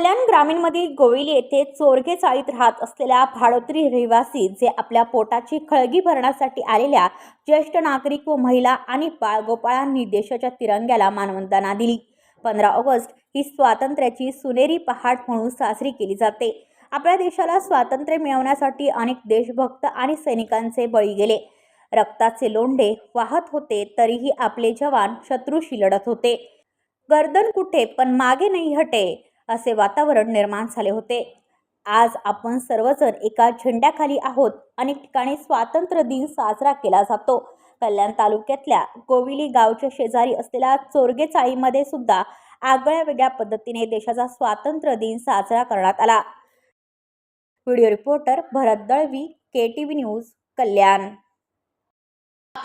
कल्याण ग्रामीणमधील गोविली येथे चोरगे चाळीत राहत असलेल्या भाडोत्री रहिवासी जे आपल्या पोटाची खळगी भरण्यासाठी आलेल्या ज्येष्ठ नागरिक व महिला आणि बाळगोपाळांनी देशाच्या तिरंग्याला मानवंदना दिली. पंधरा ऑगस्ट ही स्वातंत्र्याची सुनेरी पहाट म्हणून साजरी केली जाते. आपल्या देशाला स्वातंत्र्य मिळवण्यासाठी अनेक देशभक्त आणि सैनिकांचे बळी गेले. रक्ताचे लोंढे वाहत होते तरीही आपले जवान शत्रूशी लढत होते. गर्दन कुठे पण मागे नाही हटे. असे वातावरण निर्माण झाले होते. आज आपण सर्वजण एका झेंड्याखाली आहोत अनेक ठिकाणी स्वातंत्र्य दिन साजरा केला जातो. कल्याण तालुक्यातल्या गोविली गावच्या शेजारी असलेल्या चोरगे चाळीमध्ये सुद्धा आगळ्या वेगळ्या पद्धतीने देशाचा स्वातंत्र्य दिन साजरा करण्यात आला. Video reporter Bharat Dalvi K T V news Kalyan.